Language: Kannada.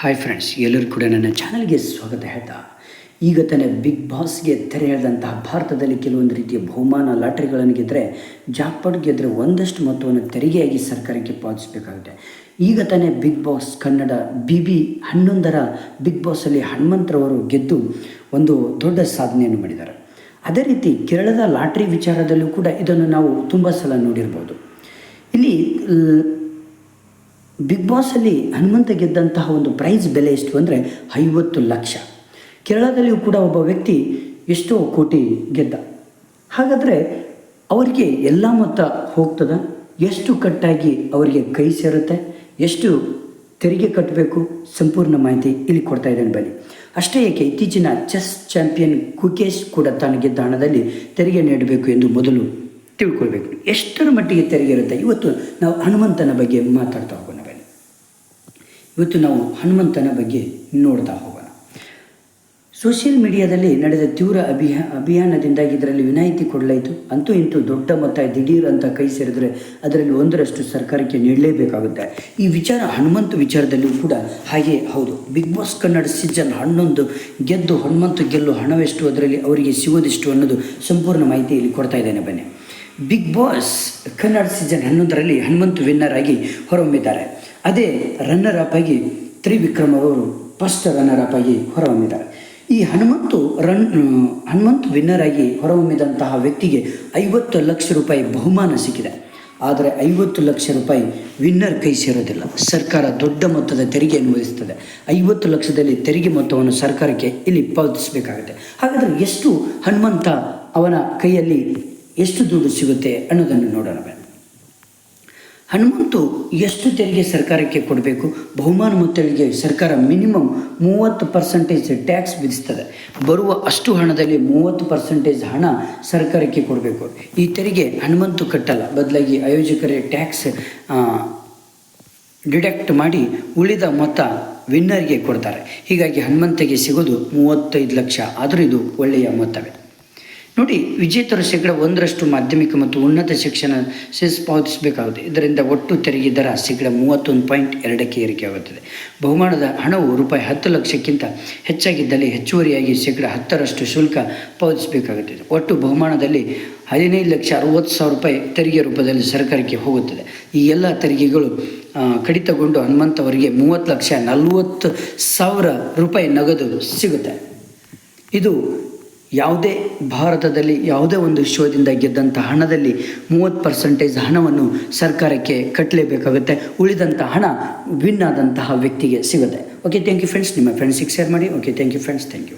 ಹಾಯ್ ಫ್ರೆಂಡ್ಸ್ ಎಲ್ಲರೂ ಕೂಡ ನನ್ನ ಚಾನಲ್ಗೆ ಸ್ವಾಗತ ಹೇಳ್ತಾ. ಈಗ ತಾನೇ ಬಿಗ್ ಬಾಸ್ಗೆ ತೆರೆ ಎಳೆದಂತಹ ಭಾರತದಲ್ಲಿ ಕೆಲವೊಂದು ರೀತಿಯ ಬಹುಮಾನ ಲಾಟ್ರಿಗಳನ್ನು ಗೆದ್ದರೆ ಜಾಕ್ಪಾಟ್ ಗೆದ್ದರೆ ಒಂದಷ್ಟು ಮೊತ್ತವನ್ನು ತೆರಿಗೆಯಾಗಿ ಸರ್ಕಾರಕ್ಕೆ ಪಾವತಿಸಬೇಕಾಗುತ್ತೆ. ಈಗ ತಾನೇ Bigg Boss Kannada B B ಹನ್ನೊಂದರ ಬಿಗ್ ಬಾಸಲ್ಲಿ ಹನುಮಂತರವರು ಗೆದ್ದು ಒಂದು ದೊಡ್ಡ ಸಾಧನೆಯನ್ನು ಮಾಡಿದ್ದಾರೆ. ಅದೇ ರೀತಿ ಕೇರಳದ ಲಾಟ್ರಿ ವಿಚಾರದಲ್ಲೂ ಕೂಡ ಇದನ್ನು ನಾವು ತುಂಬ ಸಲ ನೋಡಿರ್ಬೋದು. ಇಲ್ಲಿ ಬಿಗ್ ಬಾಸಲ್ಲಿ ಹನುಮಂತ ಗೆದ್ದಂತಹ ಒಂದು ಪ್ರೈಸ್ ಬೆಲೆ ಎಷ್ಟು ಅಂದರೆ ಐವತ್ತು ಲಕ್ಷ. ಕೇರಳದಲ್ಲಿಯೂ ಕೂಡ ಒಬ್ಬ ವ್ಯಕ್ತಿ ಎಷ್ಟೋ ಕೋಟಿ ಗೆದ್ದ. ಹಾಗಾದರೆ ಅವರಿಗೆ ಎಲ್ಲ ಮೊತ್ತ ಹೋಗ್ತದೆ? ಎಷ್ಟು ಕಟ್ಟಾಗಿ ಅವರಿಗೆ ಕೈ ಸೇರುತ್ತೆ? ಎಷ್ಟು ತೆರಿಗೆ ಕಟ್ಟಬೇಕು ಸಂಪೂರ್ಣ ಮಾಹಿತಿ ಇಲ್ಲಿ ಕೊಡ್ತಾ ಇದ್ದೇನೆ ಬನ್ನಿ. ಅಷ್ಟೇ ಏಕೆ, ಇತ್ತೀಚಿನ ಚೆಸ್ ಚಾಂಪಿಯನ್ ಕುಕೇಶ್ ಕೂಡ ತಾನು ಗೆದ್ದ ಹಣದಲ್ಲಿ ತೆರಿಗೆ ನೀಡಬೇಕು ಎಂದು ಮೊದಲು ತಿಳ್ಕೊಳ್ಬೇಕು. ಎಷ್ಟರ ಮಟ್ಟಿಗೆ ತೆರಿಗೆ ಇರುತ್ತೆ? ಇವತ್ತು ನಾವು ಹನುಮಂತನ ಬಗ್ಗೆ ಮಾತಾಡ್ತಾ ಇವತ್ತು ನಾವು ಹನುಮಂತನ ಬಗ್ಗೆ ನೋಡ್ತಾ ಹೋಗೋಣ. ಸೋಷಿಯಲ್ ಮೀಡಿಯಾದಲ್ಲಿ ನಡೆದ ತೀವ್ರ ಅಭಿಯಾ ಅಭಿಯಾನದಿಂದಾಗಿ ಇದರಲ್ಲಿ ವಿನಾಯಿತಿ ಕೊಡಲಾಯಿತು. ಅಂತೂ ಇಂತೂ ದೊಡ್ಡ ಮೊತ್ತ ದಿಢೀರ್ ಅಂತ ಕೈ ಸೇರಿದರೆ ಅದರಲ್ಲಿ ಒಂದರಷ್ಟು ಸರ್ಕಾರಕ್ಕೆ ನೀಡಲೇಬೇಕಾಗುತ್ತೆ. ಈ ವಿಚಾರ ಹನುಮಂತ ವಿಚಾರದಲ್ಲೂ ಕೂಡ ಹಾಗೆ ಹೌದು. ಬಿಗ್ ಬಾಸ್ ಕನ್ನಡ ಸೀಸನ್ ಹನ್ನೊಂದು ಗೆದ್ದು ಹನುಮಂತ ಗೆಲ್ಲು ಹಣವೆಷ್ಟು ಅದರಲ್ಲಿ ಅವರಿಗೆ ಸಿಗೋದಿಷ್ಟು ಅನ್ನೋದು ಸಂಪೂರ್ಣ ಮಾಹಿತಿ ಇಲ್ಲಿ ಕೊಡ್ತಾ ಇದ್ದೇನೆ ಬನ್ನಿ. ಬಿಗ್ ಬಾಸ್ ಕನ್ನಡ ಸೀಸನ್ ಹನ್ನೊಂದರಲ್ಲಿ ಹನುಮಂತ್ ವಿನ್ನರ್ ಆಗಿ ಹೊರಹೊಮ್ಮಿದ್ದಾರೆ. ಅದೇ ರನ್ನರ್ ಅಪ್ ಆಗಿ ತ್ರಿವಿಕ್ರಮ್ ಅವರು ಫಸ್ಟ್ ರನ್ನರ್ ಅಪ್ ಆಗಿ ಹೊರಹೊಮ್ಮಿದ್ದಾರೆ. ಈ ಹನುಮಂತು ರನ್ ಹನುಮಂತ್ ವಿನ್ನರ್ ಆಗಿ ಹೊರಹೊಮ್ಮಿದಂತಹ ವ್ಯಕ್ತಿಗೆ ಐವತ್ತು ಲಕ್ಷ ರೂಪಾಯಿ ಬಹುಮಾನ ಸಿಕ್ಕಿದೆ. ಆದರೆ ಐವತ್ತು ಲಕ್ಷ ರೂಪಾಯಿ ವಿನ್ನರ್ ಕೈ ಸೇರೋದಿಲ್ಲ. ಸರ್ಕಾರ ದೊಡ್ಡ ಮೊತ್ತದ ತೆರಿಗೆ ವಿಧಿಸ್ತದೆ ಐವತ್ತು ಲಕ್ಷದಲ್ಲಿ ತೆರಿಗೆ ಮೊತ್ತವನ್ನು ಸರ್ಕಾರಕ್ಕೆ ಇಲ್ಲಿ ಪಾವತಿಸಬೇಕಾಗುತ್ತೆ. ಹಾಗಾದರೆ ಎಷ್ಟು ಹನುಮಂತ ಅವನ ಕೈಯಲ್ಲಿ ಎಷ್ಟು ದುಡ್ಡು ಸಿಗುತ್ತೆ ಅನ್ನೋದನ್ನು ನೋಡೋಣ ಹನುಮಂತು ಎಷ್ಟು ತೆರಿಗೆ ಸರ್ಕಾರಕ್ಕೆ ಕೊಡಬೇಕು? ಬಹುಮಾನ ಮೊತ್ತಗಳಿಗೆ ಸರ್ಕಾರ ಮಿನಿಮಮ್ ಮೂವತ್ತು ಪರ್ಸೆಂಟೇಜ್ ಟ್ಯಾಕ್ಸ್ ವಿಧಿಸ್ತದೆ. ಬರುವ ಅಷ್ಟು ಹಣದಲ್ಲಿ ಮೂವತ್ತು ಪರ್ಸೆಂಟೇಜ್ ಹಣ ಸರ್ಕಾರಕ್ಕೆ ಕೊಡಬೇಕು. ಈ ತೆರಿಗೆ ಹನುಮಂತು ಕಟ್ಟಲ್ಲ. ಬದಲಾಗಿ ಆಯೋಜಕರೇ ಟ್ಯಾಕ್ಸ್ ಡಿಡಕ್ಟ್ ಮಾಡಿ ಉಳಿದ ಮೊತ್ತ ವಿನ್ನರ್ಗೆ ಕೊಡ್ತಾರೆ. ಹೀಗಾಗಿ ಹನುಮಂತಗೆ ಸಿಗೋದು ಮೂವತ್ತೈದು ಲಕ್ಷ. ಆದರೂ ಇದು ಒಳ್ಳೆಯ ಮೊತ್ತವೇ. ನೋಡಿ ವಿಜೇತರು ಶೇಕಡ ಒಂದರಷ್ಟು ಮಾಧ್ಯಮಿಕ ಮತ್ತು ಉನ್ನತ ಶಿಕ್ಷಣ ಸೆಸ್ ಪಾವತಿಸಬೇಕಾಗುತ್ತೆ. ಇದರಿಂದ ಒಟ್ಟು ತೆರಿಗೆ ದರ ಶೇಕಡ ಮೂವತ್ತೊಂದು ಪಾಯಿಂಟ್ ಎರಡಕ್ಕೆ ಏರಿಕೆಯಾಗುತ್ತದೆ ಬಹುಮಾನದ ಹಣವು ರೂಪಾಯಿ ಹತ್ತು ಲಕ್ಷಕ್ಕಿಂತ ಹೆಚ್ಚಾಗಿದ್ದಲ್ಲಿ ಹೆಚ್ಚುವರಿಯಾಗಿ ಶೇಕಡ ಹತ್ತರಷ್ಟು ಶುಲ್ಕ ಪಾವತಿಸಬೇಕಾಗುತ್ತದೆ. ಒಟ್ಟು ಬಹುಮಾನದಲ್ಲಿ ಹದಿನೈದು ಲಕ್ಷ ಅರವತ್ತು ಸಾವಿರ ರೂಪಾಯಿ ತೆರಿಗೆ ರೂಪದಲ್ಲಿ ಸರ್ಕಾರಕ್ಕೆ ಹೋಗುತ್ತದೆ. ಈ ಎಲ್ಲ ತೆರಿಗೆಗಳು ಕಡಿತಗೊಂಡು ಹನುಮಂತವರಿಗೆ ಮೂವತ್ತು ಲಕ್ಷ ನಲವತ್ತು ಸಾವಿರ ರೂಪಾಯಿ ನಗದು ಸಿಗುತ್ತೆ. ಇದು ಯಾವುದೇ ಭಾರತದಲ್ಲಿ ಯಾವುದೇ ಒಂದು ಶೋದಿಂದ ಗೆದ್ದಂಥ ಹಣದಲ್ಲಿ ಮೂವತ್ತು ಪರ್ಸೆಂಟೇಜ್ ಹಣವನ್ನು ಸರ್ಕಾರಕ್ಕೆ ಕಟ್ಟಲೇಬೇಕಾಗುತ್ತೆ. ಉಳಿದಂಥ ಹಣ ವಿನ್ ವ್ಯಕ್ತಿಗೆ ಸಿಗುತ್ತೆ. ಓಕೆ ಥ್ಯಾಂಕ್ ಯು ಫ್ರೆಂಡ್ಸ್ ನಿಮ್ಮ ಫ್ರೆಂಡ್ಸಿಗೆ ಶೇರ್ ಮಾಡಿ. Okay thank you friends thank you